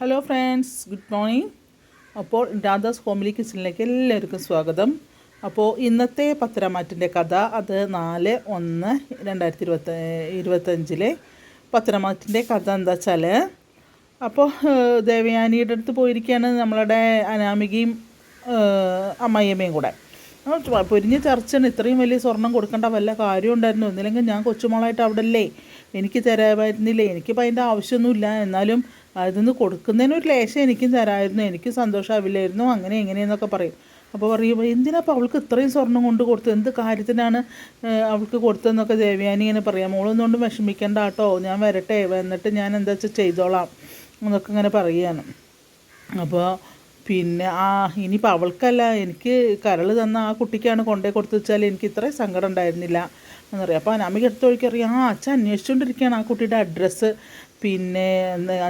Hello friends good morning അപ്പോൾ Radhas homely കിച്ചണിലേക്ക് എല്ലാവർക്കും സ്വാഗതം. അപ്പോൾ ഇന്നത്തെ പത്തരമാറ്റിന്റെ കഥ അത് നാല് ഒന്ന് രണ്ടായിരത്തി ഇരുപത്തി ഇരുപത്തഞ്ചിലെ പത്തരമാറ്റിന്റെ കഥ എന്താ വെച്ചാൽ അപ്പോൾ ദേവയാനിയുടെ അടുത്ത് പോയിരിക്കുകയാണ് നമ്മളുടെ അനാമികയും അമ്മയമ്മയും കൂടെ. പൊരിഞ്ഞ് ചർച്ചയാണ്. ഇത്രയും വലിയ സ്വർണം കൊടുക്കേണ്ട വല്ല കാര്യം ഉണ്ടായിരുന്നു. ഒന്നില്ലെങ്കിൽ ഞാൻ കൊച്ചുമോളായിട്ട് അവിടെ അല്ലേ എനിക്ക് തരാമായിരുന്നില്ലേ? എനിക്കിപ്പോൾ അതിന്റെ ആവശ്യമൊന്നുമില്ല. എന്നാലും അതിന്ന് കൊടുക്കുന്നതിന് ഒരു ലേശം എനിക്കും തരാമായിരുന്നു എനിക്ക് സന്തോഷമാവില്ലായിരുന്നു അങ്ങനെ എങ്ങനെയെന്നൊക്കെ പറയും. അപ്പോൾ പറയും എന്തിനാ അപ്പോൾ അവൾക്ക് ഇത്രയും സ്വർണം കൊണ്ട് കൊടുത്തത് എന്ത് കാര്യത്തിനാണ് അവൾക്ക് കൊടുത്തതെന്നൊക്കെ ദേവ്യാനി ഇങ്ങനെ പറയാം. മോളൊന്നുകൊണ്ടും വിഷമിക്കേണ്ട കേട്ടോ ഞാൻ വരട്ടെ എന്നിട്ട് ഞാൻ എന്താ വെച്ചാൽ ചെയ്തോളാം എന്നൊക്കെ ഇങ്ങനെ പറയുകയാണ്. അപ്പോൾ പിന്നെ ആ ഇനിയിപ്പോൾ അവൾക്കല്ല എനിക്ക് കരൾ തന്ന ആ കുട്ടിക്കാണ് കൊണ്ടേ കൊടുത്തു വെച്ചാൽ എനിക്ക് ഇത്രയും സങ്കടം ഉണ്ടായിരുന്നില്ല. എന്നറിയാം അപ്പോൾ അനാമിക അടുത്ത വഴിക്ക് അറിയാം ആ അച്ഛൻ അന്വേഷിച്ചുകൊണ്ടിരിക്കുകയാണ് ആ കുട്ടിയുടെ അഡ്രസ്സ് പിന്നെ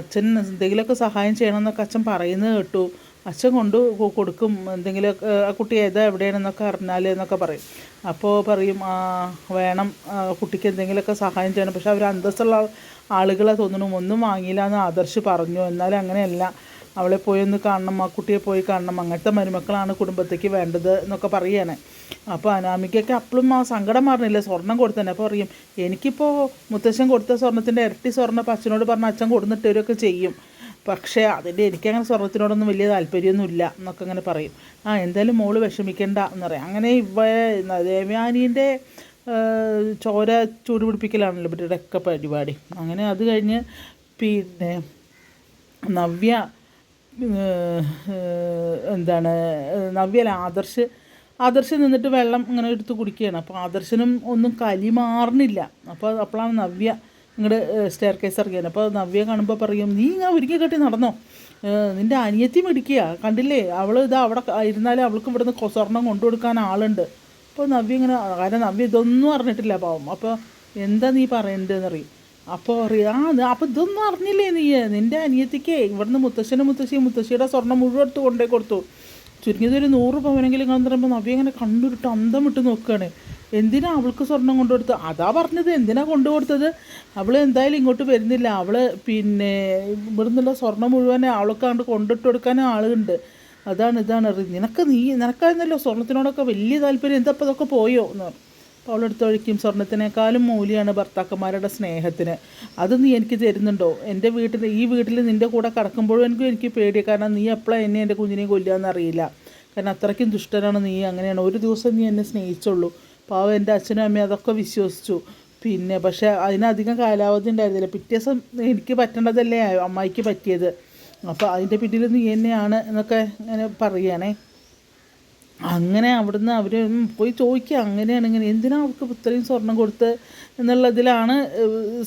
അച്ഛൻ എന്തെങ്കിലുമൊക്കെ സഹായം ചെയ്യണമെന്നൊക്കെ അച്ഛൻ പറയുന്നത് കേട്ടു. അച്ഛൻ കൊണ്ട് കൊടുക്കും. എന്തെങ്കിലും ആ കുട്ടി ഏതാ എവിടെയാണെന്നൊക്കെ അറിഞ്ഞാൽ എന്നൊക്കെ പറയും. അപ്പോൾ പറയും വേണം കുട്ടിക്ക് എന്തെങ്കിലുമൊക്കെ സഹായം ചെയ്യണം. പക്ഷേ അവർ അന്തസ്സുള്ള ആളുകളെ തോന്നണം ഒന്നും വാങ്ങിയില്ല എന്ന് ആദർശ് പറഞ്ഞു. എന്നാലും അങ്ങനെയല്ല. അവളെ പോയി ഒന്ന് കാണണം ആ കുട്ടിയെ പോയി കാണണം. അങ്ങനത്തെ മരുമക്കളാണ് കുടുംബത്തേക്ക് വേണ്ടത് എന്നൊക്കെ പറയുകയാണ് അപ്പോൾ അനാമികയ്ക്ക് അപ്പോഴും ആ സങ്കടം മാറണില്ല. സ്വർണം കൊടുത്തന്നെ. അപ്പോൾ പറയും എനിക്കിപ്പോൾ മുത്തശ്ശൻ കൊടുത്ത സ്വർണത്തിന്റെ ഇരട്ടി സ്വർണം അപ്പം അച്ഛനോട് പറഞ്ഞ അച്ഛൻ കൊടുത്തിട്ടവരൊക്കെ ചെയ്യും. പക്ഷേ അതിന്റെ എനിക്കങ്ങനെ സ്വർണത്തിനോടൊന്നും വലിയ താല്പര്യമൊന്നുമില്ല എന്നൊക്കെ അങ്ങനെ പറയും. ആ എന്തായാലും മോൾ വിഷമിക്കണ്ട എന്ന് പറയും. അങ്ങനെ ഇവ ദേവയാനീന്റെ ചോര ചൂടുപിടിപ്പിക്കലാണല്ലോ ഇവരുടെയൊക്കെ പരിപാടി. അങ്ങനെ അത് കഴിഞ്ഞ് പിന്നെ നവ്യ എന്താണ് നവ്യല ആദർശ് ആദർശ് നിന്നിട്ട് വെള്ളം ഇങ്ങനെ എടുത്ത് കുടിക്കുകയാണ്. അപ്പോൾ ആദർശനും ഒന്നും കലി മാറണില്ല. അപ്പോൾ അപ്പോഴാണ് നവ്യ ഇങ്ങോട്ട് സ്റ്റെയർ കേസ് ഇറങ്ങിയത്. അപ്പോൾ നവ്യ കാണുമ്പോൾ പറയും നീ ഇങ്ങനെ ഒരുക്കി കെട്ടി നടന്നോ? നിന്റെ അനിയത്തി മേടിക്കുക കണ്ടില്ലേ? അവൾ ഇതാ അവിടെ ഇരുന്നാലും അവൾക്ക് ഇവിടുന്ന് സ്വർണം കൊണ്ടു കൊടുക്കാൻ ആളുണ്ട്. അപ്പോൾ നവ്യ ഇങ്ങനെ കാരണം നവ്യ ഇതൊന്നും അറിഞ്ഞിട്ടില്ല പാവം. അപ്പോൾ എന്താ നീ പറയേണ്ടതെന്ന് അറിയും അപ്പോൾ ആ അപ്പോൾ ഇതൊന്നും അറിഞ്ഞില്ലേ നീ? നിന്റെ അനിയത്തിക്ക് ഇവിടുന്ന് മുത്തശ്ശനും മുത്തശ്ശിയും മുത്തശ്ശിയുടെ സ്വർണം മുഴുവൻ എടുത്ത് കൊണ്ടേ കൊടുത്തു. ചുരുങ്ങിയത് ഒരു നൂറ് പവനെങ്കിലും കാണുന്ന പറയുമ്പോൾ നവ്യ ഇങ്ങനെ കണ്ണുരുട്ട് അന്തം വിട്ട് നോക്കുകയാണ്. എന്തിനാ അവൾക്ക് സ്വർണം കൊണ്ടുകൊടുത്ത് അതാ പറഞ്ഞത് എന്തിനാ കൊണ്ടു കൊടുത്തത്? അവൾ എന്തായാലും ഇങ്ങോട്ട് വരുന്നില്ല. അവൾ പിന്നെ ഇവിടുന്നുള്ള സ്വർണം മുഴുവൻ അവൾക്ക് കണ്ട് കൊണ്ടിട്ട് കൊടുക്കാൻ ആളുണ്ട്. അതാണ് ഇതാണ്. നിനക്ക് നീ നിനക്കായിരുന്നല്ലോ സ്വർണത്തിനോടൊക്കെ വലിയ താല്പര്യം. എന്താ അപ്പോൾ അതൊക്കെ പോയോ എന്ന് പറഞ്ഞു. ഒഴിക്കും സ്വർണത്തിനേക്കാളും മൂല്യമാണ് ഭർത്താക്കന്മാരുടെ സ്നേഹത്തിന്. അത് നീ എനിക്ക് തരുന്നുണ്ടോ? എന്റെ വീട്ടിൽ ഈ വീട്ടിൽ നിന്റെ കൂടെ കിടക്കുമ്പോഴും എനിക്ക് എനിക്ക് പേടിയാണ് കാരണം നീ എപ്പോഴാണ് എന്നെ എന്റെ കുഞ്ഞിനെ കൊല്ലുകയെന്നറിയില്ല കാരണം അത്രയ്ക്കും ദുഷ്ടനാണ് നീ. അങ്ങനെയാണ്. ഒരു ദിവസം നീ എന്നെ സ്നേഹിച്ചുള്ളൂ പാവം എന്റെ അച്ഛനും അമ്മയും അതൊക്കെ വിശ്വസിച്ചു. പിന്നെ പക്ഷേ അതിനധികം കാലാവധി ഉണ്ടായിരുന്നില്ല. പിറ്റേ ദിവസം എനിക്ക് പറ്റേണ്ടതല്ലേ അമ്മായിക്ക് പറ്റിയത്? അപ്പോൾ അതിന്റെ പിന്നിൽ നീ എന്നെയാണ് എന്നൊക്കെ ഇങ്ങനെ പറയുകയാണേ. അങ്ങനെ അവിടുന്ന് അവർ പോയി ചോദിക്കുക അങ്ങനെയാണ് ഇങ്ങനെ. എന്തിനാ അവർക്ക് ഇത്രയും സ്വർണം കൊടുത്ത് എന്നുള്ളതിലാണ്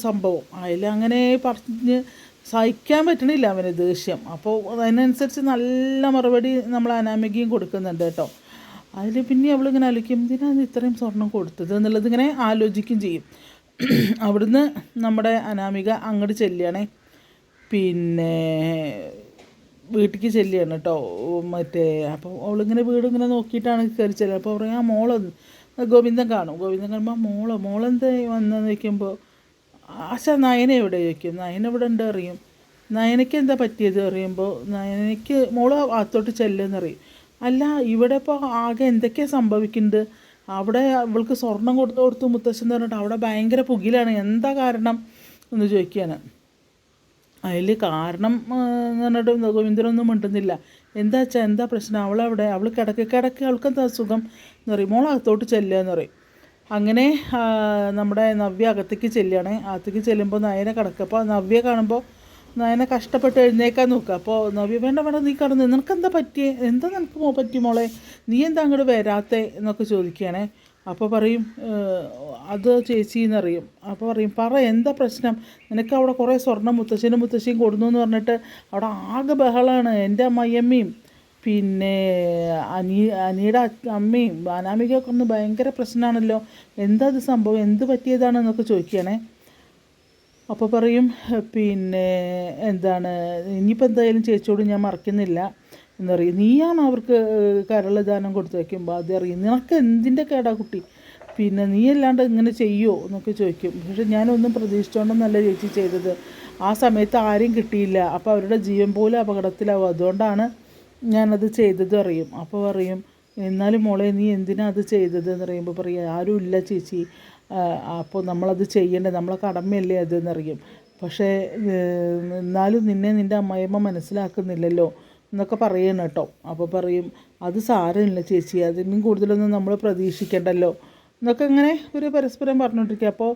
സംഭവം. അതിൽ അങ്ങനെ പറഞ്ഞ് സഹിക്കാൻ പറ്റണില്ല അവന് ദേഷ്യം. അപ്പോൾ അതിനനുസരിച്ച് നല്ല മറുപടി നമ്മൾ അനാമികയും കൊടുക്കുന്നുണ്ട് കേട്ടോ. അതിൽ പിന്നെ അവളിങ്ങനെ ആലോചിക്കും എന്തിനാണ് ഇത്രയും സ്വർണം കൊടുത്തത്? എന്നുള്ളത് ഇങ്ങനെ ആലോചിക്കുകയും ചെയ്യും. അവിടുന്ന് നമ്മുടെ അനാമിക അങ്ങോട്ട് ചെല്ലുകയാണേ. പിന്നെ വീട്ടിലേക്ക് ചെല്ലുകയാണ് കേട്ടോ മറ്റേ അപ്പോൾ അവളിങ്ങനെ വീട് ഇങ്ങനെ നോക്കിയിട്ടാണ് കയറി ചെല്ലുക അപ്പോൾ പറയും ആ മോളൊന്ന് ഗോവിന്ദൻ കാണും. ഗോവിന്ദൻ കാണുമ്പോൾ മോളോ മോളെന്താ വന്നെന്ന് ചോദിക്കുമ്പോൾ ആശ നയന എവിടെ? ചോദിക്കും. നയന ഇവിടെ ഉണ്ട് അറിയും. നയനയ്ക്ക് എന്താ പറ്റിയത് അറിയുമ്പോൾ നയനയ്ക്ക് മോൾ ചെല്ലുമെന്ന് അറിയും അല്ല ഇവിടെ ഇപ്പോൾ ആകെ എന്തൊക്കെയാണ് സംഭവിക്കുന്നത് അവിടെ അവൾക്ക് സ്വർണം കൊടുത്ത് കൊടുത്തു മുത്തശ്ശൻ എന്ന് പറഞ്ഞിട്ട് അവിടെ ഭയങ്കര പുകിലാണ്. എന്താ കാരണം? എന്ന് ചോദിക്കുകയാണ്. അതിൽ കാരണം എന്ന് പറഞ്ഞിട്ട് ഗോവിന്ദനൊന്നും മിണ്ടുന്നില്ല. എന്താ വെച്ചാൽ എന്താ പ്രശ്നം? അവളവിടെ അവൾ കിടക്ക് കിടക്ക് അവൾക്കെന്താ അസുഖം എന്ന് പറയും. മോൾ അകത്തോട്ട് ചെല്ലുക എന്ന് പറയും. അങ്ങനെ നമ്മുടെ നവ്യ അകത്തേക്ക് ചെല്ലുകയാണ്. അകത്തേക്ക് ചെല്ലുമ്പോൾ നയനെ കിടക്കുക. അപ്പോൾ നവ്യ കാണുമ്പോൾ നയനെ കഷ്ടപ്പെട്ട് എഴുന്നേക്കാൻ നോക്കുക. അപ്പോൾ നവ്യ വേണ്ട വേണ്ട നീ കടന്ന്. നിനക്ക് എന്താ പറ്റിയേ? എന്താ നിനക്ക് പറ്റി മോളെ? നീ എന്താ അങ്ങോട്ട് വരാത്തേ? എന്നൊക്കെ ചോദിക്കുകയാണേ. അപ്പോൾ പറയും അത് ചേച്ചി എന്നറിയും അപ്പോൾ പറയും പറ എന്താ പ്രശ്നം? നിനക്ക് അവിടെ കുറേ സ്വർണം മുത്തശ്ശനും മുത്തശ്ശിയും കൊടുന്നു എന്ന് പറഞ്ഞിട്ട് അവിടെ ആകെ ബഹളമാണ് എന്റെ അമ്മയമ്മയും പിന്നെ അനി അനിയുടെ അമ്മയും അനാമികയൊക്കെ ഒന്ന് ഭയങ്കര പ്രശ്നമാണല്ലോ എന്താ ഇത് സംഭവം? എന്ത് പറ്റിയതാണെന്നൊക്കെ ചോദിക്കുകയാണേ. അപ്പോൾ പറയും പിന്നെ എന്താണ് ഇനിയിപ്പോൾ എന്തായാലും ചേച്ചിയോട് ഞാൻ മറക്കുന്നില്ല. എന്നറിയും നീയാണ് അവർക്ക് കരളദാനം കൊടുത്തു വയ്ക്കുമ്പോൾ അതറിയും നിനക്ക് എന്തിന്റെ കേടാ കുട്ടി? പിന്നെ നീ അല്ലാണ്ട് ഇങ്ങനെ ചെയ്യുമോ എന്നൊക്കെ ചോദിക്കും. പക്ഷെ ഞാനൊന്നും പ്രതീക്ഷിച്ചുകൊണ്ടൊന്നല്ല ചേച്ചി ചെയ്തത്. ആ സമയത്ത് ആരും കിട്ടിയില്ല. അപ്പോൾ അവരുടെ ജീവൻ പോലും അപകടത്തിലാവും. അതുകൊണ്ടാണ് ഞാനത് ചെയ്തത് അറിയും. അപ്പോൾ പറയും എന്നാലും മോളെ നീ എന്തിനാ അത് ചെയ്തത്? എന്ന് പറയുമ്പോൾ പറയും ആരും ഇല്ല ചേച്ചി. അപ്പോൾ നമ്മളത് ചെയ്യേണ്ടത് നമ്മളെ കടമയല്ലേ അതെന്നറിയും പക്ഷേ എന്നാലും നിന്നെ നിന്റെ അമ്മയമ്മ മനസ്സിലാക്കുന്നില്ലല്ലോ. എന്നൊക്കെ പറയണം കേട്ടോ. അപ്പോൾ പറയും അത് സാരമില്ല ചേച്ചി അതിനും കൂടുതലൊന്നും നമ്മൾ പ്രതീക്ഷിക്കേണ്ടല്ലോ. എന്നൊക്കെ ഇങ്ങനെ ഒരു പരസ്പരം പറഞ്ഞുകൊണ്ടിരിക്കുക അപ്പോൾ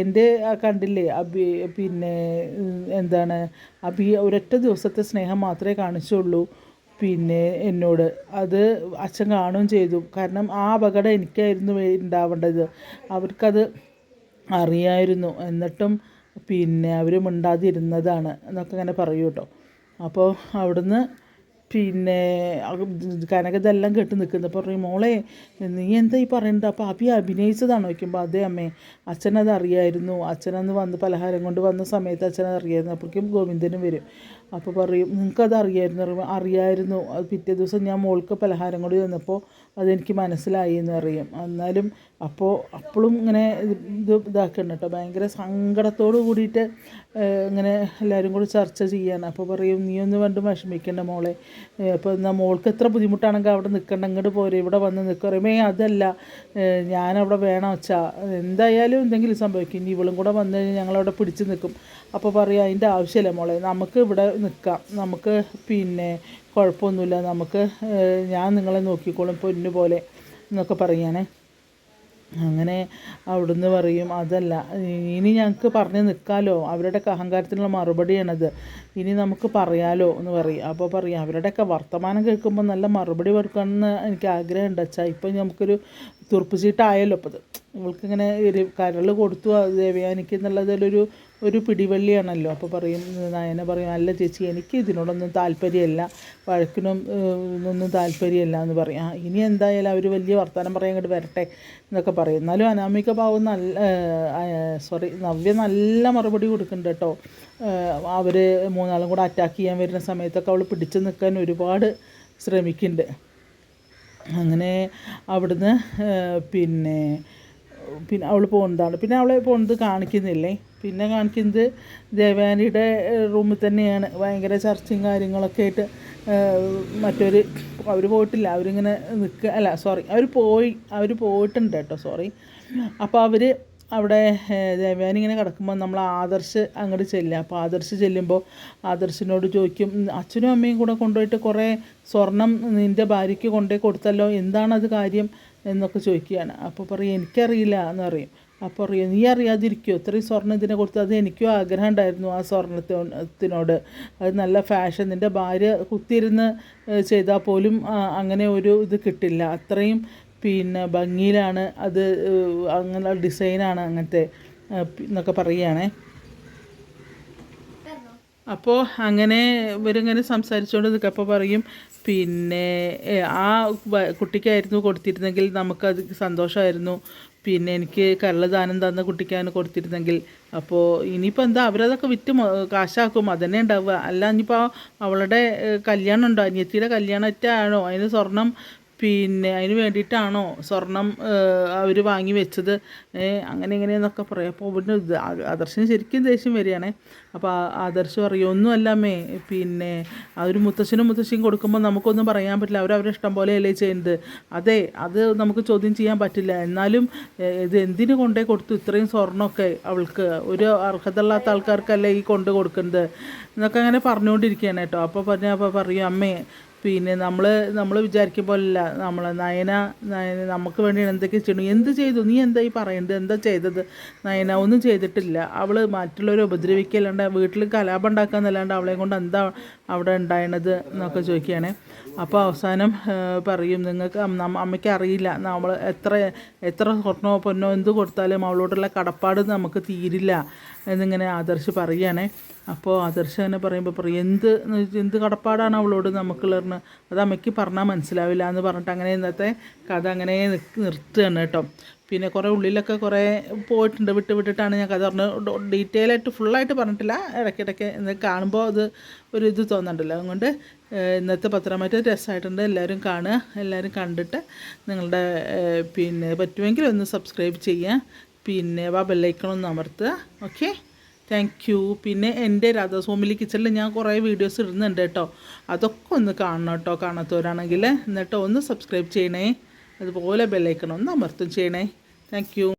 എന്റെ കണ്ടില്ലേ അബി പിന്നെ എന്താണ് അബി ഒരൊറ്റ ദിവസത്തെ സ്നേഹം മാത്രമേ കാണിച്ചുള്ളൂ. പിന്നെ എന്നോട് അത് അച്ഛൻ കാണുകയും ചെയ്തു. കാരണം ആ അപകടം എനിക്കായിരുന്നു ഉണ്ടാവേണ്ടത്. അവർക്കത് അറിയായിരുന്നു. എന്നിട്ടും പിന്നെ അവർ മിണ്ടാതിരുന്നതാണ്. എന്നൊക്കെ ഇങ്ങനെ പറയൂ കേട്ടോ. അപ്പോൾ അവിടുന്ന് പിന്നെ കനകതെല്ലാം കേട്ട് നിൽക്കുന്നത് അപ്പോൾ പറയും മോളെ നീ എന്താ ഈ പറയണ്ടത് അപ്പോൾ അഭി അഭിനയിച്ചതാണോ? വയ്ക്കുമ്പോൾ അതേ അമ്മേ അച്ഛനത് അറിയായിരുന്നു അച്ഛനന്ന് വന്ന് പലഹാരം കൊണ്ട് വന്ന സമയത്ത് അച്ഛനത് അറിയായിരുന്നു അപ്പോഴേക്കും ഗോവിന്ദനും വരും. അപ്പോൾ പറയും നിങ്ങൾക്കത് അറിയായിരുന്നു അറിയായിരുന്നു. അത് പിറ്റേ ദിവസം ഞാൻ മോൾക്ക് പലഹാരം കൂടി തന്നപ്പോൾ അതെനിക്ക് മനസ്സിലായി എന്ന് പറയും. എന്നാലും അപ്പോൾ അപ്പോഴും ഇങ്ങനെ ഇത് ഇതാക്കണം കേട്ടോ. ഭയങ്കര സങ്കടത്തോട് കൂടിയിട്ട് ഇങ്ങനെ എല്ലാവരും കൂടി ചർച്ച ചെയ്യാണ്. അപ്പോൾ പറയും നീ ഒന്ന് കണ്ട് വിഷമിക്കേണ്ട മോളെ. അപ്പോൾ എന്നാൽ മോൾക്ക് എത്ര ബുദ്ധിമുട്ടാണെങ്കിൽ അവിടെ നിൽക്കണ്ട ഇങ്ങോട്ട് പോരെ. ഇവിടെ വന്ന് നിൽക്കുക പറയുമ്പോൾ അതല്ല. ഞാനവിടെ വേണം വെച്ചാൽ എന്തായാലും എന്തെങ്കിലും സംഭവിക്കും. ഇനി ഇവളും കൂടെ വന്നു കഴിഞ്ഞാൽ ഞങ്ങളവിടെ പിടിച്ച് നിൽക്കും അപ്പോൾ പറയാം അതിന്റെ ആവശ്യമില്ല മോളെ നമുക്ക് ഇവിടെ നിൽക്കാം നമുക്ക് പിന്നെ കുഴപ്പമൊന്നുമില്ല. നമുക്ക് ഞാൻ നിങ്ങളെ നോക്കിക്കോളും പൊന്നു പോലെ എന്നൊക്കെ പറയാനേ അങ്ങനെ അവിടുന്ന് പറയും അതല്ല ഇനി ഞങ്ങൾക്ക് പറഞ്ഞ് നിൽക്കാമല്ലോ അവരുടെ അഹങ്കാരത്തിനുള്ള മറുപടിയാണത്. ഇനി നമുക്ക് പറയാലോ എന്ന് പറയും. അപ്പോൾ പറയും അവരുടെയൊക്കെ വർത്തമാനം കേൾക്കുമ്പോൾ നല്ല മറുപടി വെറുക്കണമെന്ന് എനിക്ക് ആഗ്രഹമുണ്ട് അച്ഛാ. ഇപ്പം നമുക്കൊരു തുറപ്പ് ചീട്ടായല്ലോ അത് ഇവൾക്കിങ്ങനെ ഒരു കരൾ കൊടുത്തു ദേവയാനിക്ക് എന്നുള്ളതിലൊരു ഒരു പിടിവള്ളിയാണല്ലോ. അപ്പോൾ പറയും നയന പറയും അല്ല ചേച്ചി എനിക്ക് ഇതിനോടൊന്നും താല്പര്യമല്ല. വഴക്കിനും ഒന്നും താല്പര്യമല്ല എന്ന് പറയും. ഇനി എന്തായാലും അവർ വലിയ വർത്തമാനം പറയാൻ ഇങ്ങോട്ട് വരട്ടെ എന്നൊക്കെ പറയും. എന്നാലും അനാമിക പാവം നല്ല സോറി നവ്യ നല്ല മറുപടി കൊടുക്കുന്നുണ്ട് കേട്ടോ. അവർ മൂന്നാളും കൂടെ അറ്റാക്ക് ചെയ്യാൻ വരുന്ന സമയത്തൊക്കെ അവൾ പിടിച്ചു നിൽക്കാൻ ഒരുപാട് ശ്രമിക്കുന്നുണ്ട്. അങ്ങനെ അവിടുന്ന് പിന്നെ പിന്നെ അവൾ പോകുന്നതാണ് പിന്നെ അവളെ പോകുന്നത് കാണിക്കുന്നില്ലേ? പിന്നെ കാണിക്കുന്നത് ദേവാനിയുടെ റൂമിൽ തന്നെയാണ്. ഭയങ്കര ചർച്ചയും കാര്യങ്ങളൊക്കെ ആയിട്ട് മറ്റൊരു അവർ പോയിട്ടില്ല. അവരിങ്ങനെ നിൽക്കുക അല്ല സോറി അവർ പോയി അവർ പോയിട്ടുണ്ട് കേട്ടോ സോറി അപ്പോൾ അവർ അവിടെ ദേവാനി ഇങ്ങനെ കിടക്കുമ്പോൾ നമ്മൾ ആദർശ് അങ്ങോട്ട് ചെല്ലുക. അപ്പോൾ ആദർശ് ചെല്ലുമ്പോൾ ആദർശിനോട് ചോദിക്കും അച്ഛനും അമ്മയും കൂടെ കൊണ്ടുപോയിട്ട് കുറേ സ്വർണം നിന്റെ ഭാര്യയ്ക്ക് കൊണ്ടുപോയി കൊടുത്തല്ലോ? എന്താണത് കാര്യം? എന്നൊക്കെ ചോദിക്കുകയാണ്. അപ്പോൾ പറയും എനിക്കറിയില്ല എന്ന് പറയും. അപ്പോൾ പറയും നീ അറിയാതിരിക്കുമോ ഇത്രയും സ്വർണം ഇതിനെ കൊടുത്ത് അത് എനിക്കും ആഗ്രഹം ഉണ്ടായിരുന്നു ആ സ്വർണത്തിനോട് അത് നല്ല ഫാഷൻ നിന്റെ ഭാര്യ കുത്തിയിരുന്ന് ചെയ്താൽ പോലും അങ്ങനെ ഒരു ഇത് കിട്ടില്ല. അത്രയും പിന്നെ ഭംഗിയിലാണ് അത് അങ്ങനെ ഡിസൈനാണ് അങ്ങനത്തെ എന്നൊക്കെ പറയുകയാണേ. അപ്പോൾ അങ്ങനെ ഇവരിങ്ങനെ സംസാരിച്ചുകൊണ്ട് നിൽക്കുക അപ്പോൾ പറയും പിന്നെ ആ കുട്ടിക്കായിരുന്നു കൊടുത്തിരുന്നെങ്കിൽ നമുക്കത് സന്തോഷമായിരുന്നു പിന്നെ എനിക്ക് കരളദാനം തന്ന കുട്ടിക്കാണ് കൊടുത്തിരുന്നെങ്കിൽ. അപ്പോൾ ഇനിയിപ്പോൾ എന്താ അവരതൊക്കെ വിറ്റ് കാശാക്കും. അതന്നെ ഉണ്ടാവുക. അല്ല ഇനിയിപ്പോൾ അവളുടെ കല്യാണം ഉണ്ടോ അനിയത്തിയുടെ കല്യാണറ്റാണോ അതിന് സ്വർണം പിന്നെ അതിന് വേണ്ടിയിട്ടാണോ സ്വർണം അവർ വാങ്ങി വെച്ചത്? അങ്ങനെ ഇങ്ങനെയെന്നൊക്കെ പറയും. അപ്പോൾ ഇവിടെ ആദർശന് ശരിക്കും ദേഷ്യം വരികയാണേ. അപ്പോൾ ആദർശം പറയും ഒന്നുമല്ലമ്മേ പിന്നെ അവർ മുത്തശ്ശനും മുത്തശ്ശിയും കൊടുക്കുമ്പോൾ നമുക്കൊന്നും പറയാൻ പറ്റില്ല. അവർ അവരെ ഇഷ്ടം പോലെയല്ലേ ചെയ്യുന്നത്. അതെ അത് നമുക്ക് ചോദ്യം ചെയ്യാൻ പറ്റില്ല. എന്നാലും ഇത് എന്തിന് കൊണ്ടേ കൊടുത്തു? ഇത്രയും സ്വർണമൊക്കെ അവൾക്ക് ഒരു അർഹതയില്ലാത്ത ആൾക്കാർക്കല്ലേ ഈ കൊണ്ട് കൊടുക്കുന്നത്? എന്നൊക്കെ അങ്ങനെ പറഞ്ഞുകൊണ്ടിരിക്കുകയാണ് കേട്ടോ. അപ്പോൾ പറഞ്ഞ അപ്പോൾ പറയും അമ്മേ പിന്നെ നമ്മൾ നമ്മൾ വിചാരിക്കും പോലല്ല. നമ്മൾ നയന നയന നമുക്ക് വേണ്ടി എന്തൊക്കെ ചെയ്യണം എന്ത് ചെയ്തു? നീ എന്തായി പറയേണ്ടത് എന്താ ചെയ്തത്? നയന ഒന്നും ചെയ്തിട്ടില്ല. അവൾ മറ്റുള്ളവരെ ഉപദ്രവിക്കല്ലാണ്ട് വീട്ടിൽ കലാപം ഉണ്ടാക്കാന്നല്ലാണ്ട് അവളെ കൊണ്ട് എന്താ അവിടെ ഉണ്ടായണത് എന്നൊക്കെ ചോദിക്കുകയാണേ. അപ്പോൾ അവസാനം പറയും നിങ്ങൾക്ക് അമ്മയ്ക്ക് അറിയില്ല. നമ്മൾ എത്ര എത്ര സ്വർണമോ പൊന്നോ എന്ത് കൊടുത്താലും അവളോടുള്ള കടപ്പാട് നമുക്ക് തീരില്ല. എന്നിങ്ങനെ ആദർശ് പറയുകയാണേ. അപ്പോൾ ആദർശ് അങ്ങനെ പറയുമ്പോൾ പറയും എന്ത് എന്ത് കടപ്പാടാണ് അവളോട് നമുക്കുള്ളതെന്ന്? അത് അമ്മയ്ക്ക് പറഞ്ഞാൽ മനസ്സിലാവില്ല എന്ന് പറഞ്ഞിട്ട് അങ്ങനെ ഇന്നത്തെ കഥ അങ്ങനെ നിർത്തുകയാണ് കേട്ടോ. പിന്നെ കുറേ ഉള്ളിലൊക്കെ കുറേ പോയിട്ടുണ്ട് വിട്ട് വിട്ടിട്ടാണ് ഞാൻ കഥ പറഞ്ഞത്. ഡീറ്റെയിൽ ആയിട്ട് ഫുള്ളായിട്ട് പറഞ്ഞിട്ടില്ല. ഇടയ്ക്കിടയ്ക്ക് കാണുമ്പോൾ അത് ഒരു ഇത് തോന്നണ്ടല്ലോ അതുകൊണ്ട് ഇന്നത്തെ പത്രമായിട്ട് രസമായിട്ടുണ്ട് എല്ലാവരും കാണുക. എല്ലാവരും കണ്ടിട്ട് നിങ്ങളുടെ പിന്നെ പറ്റുമെങ്കിൽ ഒന്ന് സബ്സ്ക്രൈബ് ചെയ്യുക. പിന്നെ വാ ബെല്ലൈക്കണമൊന്ന് അമർത്തുക. ഓക്കെ താങ്ക് യു പിന്നെ എന്റെ രാധാസ്വാമിലി കിച്ചണിൽ ഞാൻ കുറേ വീഡിയോസ് ഇടുന്നുണ്ട് കേട്ടോ. അതൊക്കെ ഒന്ന് കാണണം കേട്ടോ കാണാത്തവരാണെങ്കിൽ. എന്നിട്ട് ഒന്ന് സബ്സ്ക്രൈബ് ചെയ്യണേ. അതുപോലെ ബെല്ലൈക്കണം ഒന്ന് അമർത്തും ചെയ്യണേ. താങ്ക്